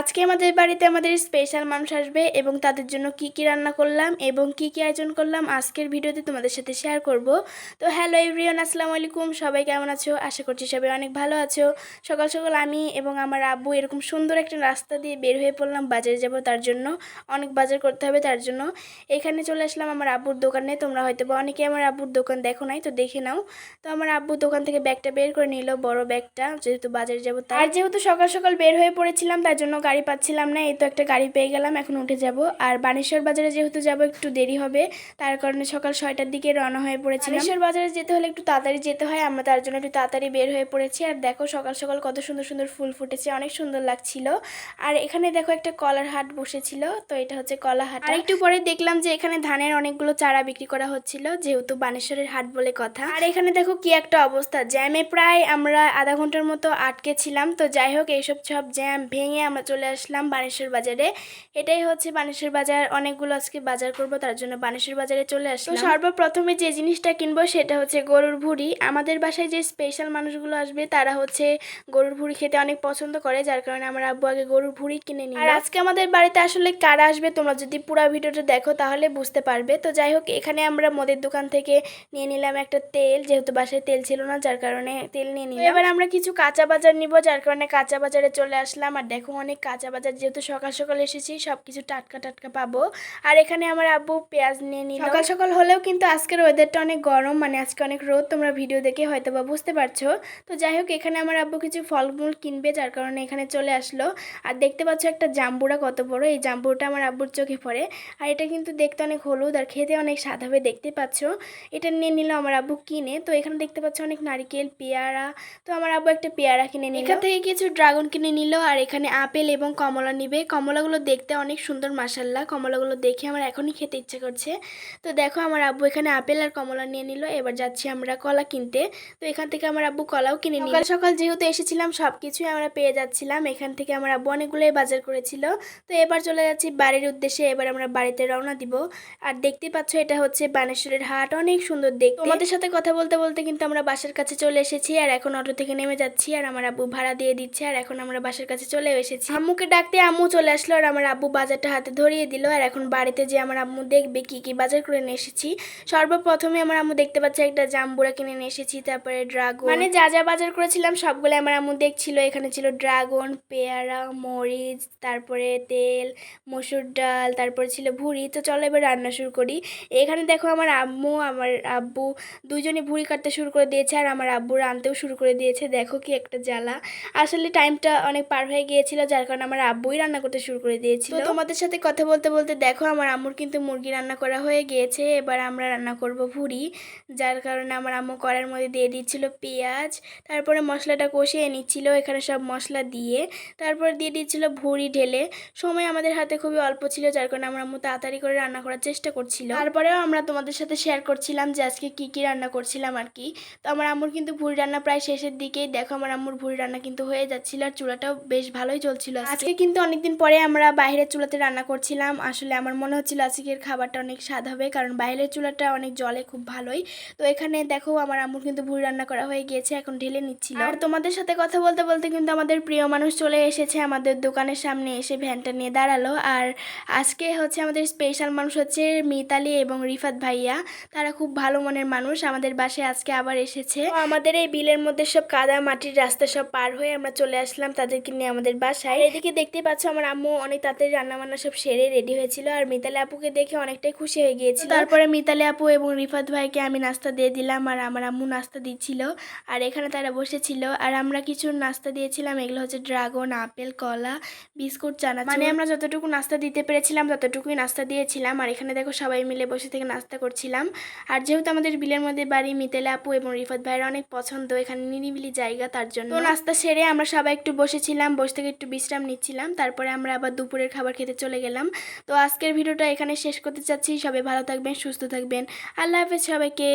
আজকে আমাদের বাড়িতে আমাদের স্পেশাল মানুষ আসবে এবং তাদের জন্য কি কি রান্না করলাম এবং কি কি আয়োজন করলাম আজকের ভিডিওতে তোমাদের সাথে শেয়ার করব। তো হ্যালো এভরিওয়ান আসসালামু আলাইকুম। সবাই কেমন আছো? আশা করছি সবাই অনেক ভালো আছো। সকাল সকাল আমি এবং আমার আব্বু এরকম সুন্দর একটা রাস্তা দিয়ে বের হয়ে পড়লাম বাজারে যাব তার জন্য। অনেক বাজার করতে হবে তার জন্য। এখানে চলে আসলাম আমার আব্বুর দোকানে। তোমরা হয়তো বা অনেকে আমার আব্বুর দোকান দেখো নাই, তো দেখে নাও। তো আমার আব্বু দোকান থেকে ব্যাগটা বের করে নিল, বড় ব্যাগটা যেহেতু বাজারে যাব তার যেহেতু সকাল সকাল বের হয়ে পড়েছিলাম, তার জন্য গাড়ি পাচ্ছিলাম না এই তো একটা গাড়ি পেয়ে গেলাম এখন উঠে যাব। আর বানেশ্বর বাজারে যেহেতু যাব একটু দেরি হবে তার কারণে সকাল ছয়টার দিকে রওনা হয়ে পড়েছি বানেশ্বর বাজারে যেতে হলে একটু তাড়াতাড়ি যেতে হয় আমরা তার জন্য একটু তাড়াতাড়ি বের হয়ে পড়েছি। আর দেখো সকাল সকাল কত সুন্দর সুন্দর ফুল ফুটেছে অনেক সুন্দর লাগছিল। আর এখানে দেখো একটা কলার হাট বসেছিল তো এটা হচ্ছে কলা হাট। আর একটু পরে দেখলাম যে এখানে ধানের অনেকগুলো চারা বিক্রি করা হচ্ছিল যেহেতু বানেশ্বরের হাট বলে কথা। আর এখানে দেখো কি একটা অবস্থা জ্যামে প্রায় আমরা আধা ঘণ্টার মতো আটকে ছিলাম তো যাই হোক এইসব সব জ্যাম ভেঙে আমরা চলে আসলাম বানেশ্বর বাজারে। এটাই হচ্ছে বানেশ্বর বাজার। অনেকগুলো আজকে বাজার করব তার জন্য বানেশ্বর বাজারে চলে আসলাম। সর্বপ্রথমে যে জিনিসটা কিনবো সেটা হচ্ছে গরুর ভুড়ি। আমাদের বাসায় যে স্পেশাল মানুষগুলো আসবে তারা হচ্ছে গরুর ভুড়ি খেতে অনেক পছন্দ করে যার কারণে আমার আব্বু আগে গরুর ভুড়ি কিনে নিই আর আজকে আমাদের বাড়িতে আসলে কারা আসবে তোমরা যদি পুরো ভিডিওটা দেখো তাহলে বুঝতে পারবে। তো যাই হোক এখানে আমরা মদের দোকান থেকে নিয়ে নিলাম একটা তেল যেহেতু বাসায় তেল ছিল না যার কারণে তেল নিয়ে নিলাম। এবার আমরা কিছু কাঁচা বাজার নিব যার কারণে কাঁচা বাজারে চলে আসলাম। আর দেখো অনেক কাঁচা বাজার যেহেতু সকাল সকাল এসেছি সব কিছু টাটকা টাটকা পাবো। আর এখানে আমার আব্বু পেঁয়াজ নিয়ে নিল। সকাল সকাল হলেও কিন্তু আজকের ওয়েদারটা অনেক গরম মানে আজকে অনেক রোদ তোমরা ভিডিও দেখে হয়তো বা বুঝতে পারছ। তো যাই হোক এখানে আমার আব্বু কিছু ফলমূল কিনবে যার কারণে এখানে চলে আসলো। আর দেখতে পাচ্ছ একটা জাম্বুরা কত বড় এই জাম্বুরটা আমার আব্বুর চোখে পড়ে। আর এটা কিন্তু দেখতে অনেক হলুদ আর খেতে অনেক স্বাদ হবে দেখতে পাচ্ছ। এটা নিয়ে নিল আমার আব্বু কিনে। তো এখানে দেখতে পাচ্ছ অনেক নারিকেল পেয়ারা। তো আমার আব্বু একটা পেয়ারা কিনে নিল। এখান থেকে কিছু ড্রাগন কিনে নিল। আর এখানে আপেল এবং কমলা নিবে। কমলাগুলো দেখতে অনেক সুন্দর মাসাল্লাহ কমলাগুলো দেখে আমার এখনই খেতে ইচ্ছে করছে। তো দেখো, আমার আব্বু এখানে আপেল আর কমলা নিয়ে নিল। এবার যাচ্ছি আমরা কলা কিনতে। তো এখান থেকে আমার আব্বু কলাও কিনে নিল। সকাল সকাল যেহেতু এসেছিলাম সব কিছুই আমরা পেয়ে যাচ্ছিলাম। এখান থেকে আমার আব্বু অনেকগুলোই বাজার করেছিল। তো এবার চলে যাচ্ছি বাড়ির উদ্দেশ্যে। এবার আমরা বাড়িতে রওনা দিব। আর দেখতে পাচ্ছ, এটা হচ্ছে বানেশ্বরের হাট। অনেক সুন্দর দেখতে। তোমাদের সাথে কথা বলতে বলতে কিন্তু আমরা বাসার কাছে চলে এসেছি। আর এখন অটো থেকে নেমে যাচ্ছি। আর আমার আব্বু ভাড়া দিয়ে দিচ্ছে। আর এখন আমরা বাসার কাছে চলে এসেছি। আম্মুকে ডাকতে আম্মু চলে আসলো আর আমার আব্বু বাজারটা হাতে ধরিয়ে দিল। আর এখন বাড়িতে যে আমার আম্মু দেখবে কি কি বাজার করে নিয়ে এসেছি, সর্বপ্রথমে আমার আম্মু দেখতে পাচ্ছে একটা জাম্বুরা কিনে নিয়ে এসেছি, তারপরে ড্রাগন। মানে যা যা বাজার করেছিলাম সবগুলো আমার আম্মু দেখছিল। এখানে ছিল ড্রাগন, পেয়ারা, মরিচ, তারপরে তেল, মসুর ডাল, তারপরে ছিল ভুড়ি। তো চলো এবার রান্না শুরু করি। এখানে দেখো আমার আম্মু, আমার আব্বু দুজনে ভুড়ি কাটতে শুরু করে দিয়েছে আর আমার আব্বু রানতেও শুরু করে দিয়েছে। দেখো কি একটা জ্বালা। আসলে টাইমটা অনেক পার হয়ে গিয়েছিল, যার কারণে আমার আব্বুই রান্না করতে শুরু করে দিয়েছিল। তোমাদের সাথে কথা বলতে বলতে দেখো, আমার আম্মুর কিন্তু মুরগি রান্না করা হয়ে গিয়েছে। এবার আমরা রান্না করব ভুড়ি, যার কারণে আমার আম্মু কড়ার মধ্যে দিয়ে দিচ্ছিল পেঁয়াজ, তারপরে মশলাটা কষিয়ে নিচ্ছিল এখানে সব মশলা দিয়ে। তারপর দিয়ে দিচ্ছিল ভুড়ি ঢেলে। সময় আমাদের হাতে খুবই অল্প ছিল, যার কারণে আমার আম্মু তাড়াতাড়ি করে রান্না করার চেষ্টা করছিল। তারপরেও আমরা তোমাদের সাথে শেয়ার করছিলাম যে আজকে কী কী রান্না করছিলাম আর কি। তো আমার আম্মুর কিন্তু ভুড়ি রান্না প্রায় শেষের দিকেই। দেখো, আমার আম্মুর ভুড়ি রান্না কিন্তু হয়ে যাচ্ছিল আর চুলাটাও বেশ ভালোই চলছিল আজকে কিন্তু অনেকদিন পরে আমরা বাইরের চুলাতে রান্না করছিলাম। আসলে আমার মনে হচ্ছিল আজকের খাবারটা অনেক স্বাদ হবে কারণ বাইরের চুলাটা অনেক জলে খুব ভালোই। তো এখানে দেখো আমার আম্মুর কিন্তু ভুড়ি রান্না করা হয়ে গিয়েছে এখন ঢেলে নিচ্ছিল। আর তোমাদের সাথে কথা বলতে বলতে কিন্তু আমাদের প্রিয় মানুষ চলে এসেছে আমাদের দোকানের সামনে এসে ভ্যানটা নিয়ে দাঁড়াল। আর আজকে হচ্ছে আমাদের স্পেশাল মানুষ হচ্ছে মিতালি এবং রিফাত ভাইয়া। তারা খুব ভালো মনের মানুষ আমাদের বাসায় আজকে আবার এসেছে। আমাদের এই বিলের মধ্যে সব কাদা মাটির রাস্তা সব পার হয়ে আমরা চলে আসলাম তাদেরকে নিয়ে আমাদের বাসায়। এদিকে দেখতে পাচ্ছ আমার আম্মু অনেক তাড়াতাড়ি রান্না বান্না সব সেরে রেডি হয়েছিল আর মিতালি আপুকে দেখে অনেকটাই খুশি হয়ে গিয়েছিল। তারপরে মিতালি আপু এবং রিফাত ভাইকে আমি নাস্তা দিয়ে দিলাম আর আমার আম্মু নাস্তা দিচ্ছিল আর এখানে তারা বসেছিল। আর আমরা কিছু নাস্তা দিয়েছিলাম এগুলো হচ্ছে ড্রাগন আপেল কলা বিস্কুট চানা মানে আমরা যতটুকু নাস্তা দিতে পেরেছিলাম ততটুকুই নাস্তা দিয়েছিলাম। আর এখানে দেখো সবাই মিলে বসে থেকে নাস্তা করছিলাম। আর যেহেতু আমাদের বিলের মধ্যে বাড়ি মিতেলা আপু এবং রিফাত ভাইয়ের অনেক পছন্দ এখানে নিরিবিলি জায়গা তার জন্য। তো নাস্তা সেরে আমরা সবাই একটু বসেছিলাম বসে থেকে একটু বিশ্রাম নিচ্ছিলাম, তারপরে আমরা আবার দুপুরের খাবার খেতে চলে গেলাম। তো আজকের ভিডিওটা এখানে শেষ করতে চাচ্ছি। সবাই ভালো থাকবেন, সুস্থ থাকবেন। আল্লাহ হাফেজ সবাইকে।